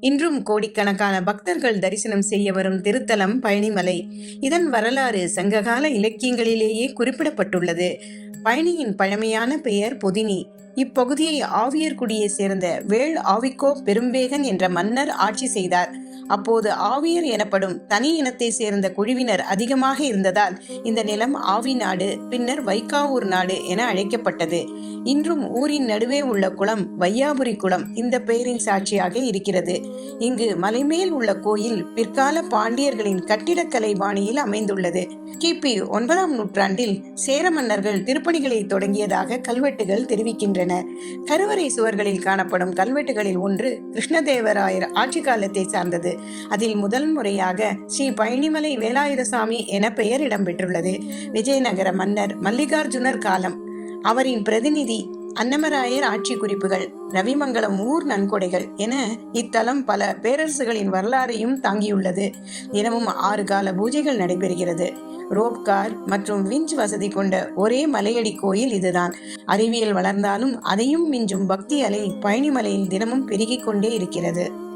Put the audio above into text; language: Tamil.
இன்றும் கோடிக்கணக்கான பக்தர்கள் தரிசனம் செய்ய வரும் திருத்தலம் பழனிமலை. இதன் வரலாறு சங்ககால இலக்கியங்களிலேயே குறிப்பிடப்பட்டுள்ளது. பழனியின் பழமையான பெயர் பொதினி. இப்பகுதியை ஆவியர்குடியை சேர்ந்த வேள் ஆவிக்கோ பெரும்பேகன் என்ற மன்னர் ஆட்சி செய்தார். அப்போது ஆவியர் எனப்படும் தனி இனத்தை சேர்ந்த குழுவினர் அதிகமாக இருந்ததால் இந்த நிலம் ஆவி நாடு பின்னர் வைக்காவூர் நாடு என அழைக்கப்பட்டது. இன்றும் ஊரின் நடுவே உள்ள குளம் வையாபுரி குளம் இந்த பெயரின் சாட்சியாக இருக்கிறது. இங்கு மலைமேல் உள்ள கோயில் பிற்கால பாண்டியர்களின் கட்டிடக்கலை பாணியில் அமைந்துள்ளது. கிபி ஒன்பதாம் நூற்றாண்டில் சேர மன்னர்கள் திருப்பணிகளை தொடங்கியதாக கல்வெட்டுகள் தெரிவிக்கின்றன. கருவறை சுவர்களில் காணப்படும் கல்வெட்டுகளில் ஒன்று கிருஷ்ணதேவராயர் ஆட்சி காலத்தை சார்ந்தது. அதில் முதல் முறையாக ஸ்ரீ பழனிமலை வேலாயுதசாமி என பெயர் இடம்பெற்றுள்ளது. விஜயநகர மன்னர் மல்லிகார்ஜுனர் காலம். அவரின் பிரதிநிதி அன்னமராயர் ஆட்சி குறிப்புகள் ரவிமங்கலம் ஊர் நன்கொடைகள் என இத்தலம் பல பேரரசுகளின் வரலாறையும் தாங்கியுள்ளது தினமும் ஆறு கால பூஜைகள் நடைபெறுகிறது. ரோப் கார் மற்றும் விஞ்ச் வசதி கொண்ட ஒரே மலையடி கோயில் இதுதான். அறிவியல் வளர்ந்தாலும் அதையும் மிஞ்சும் பக்தி அலை பழனிமலையில் தினமும் பெருகிக் கொண்டே இருக்கிறது.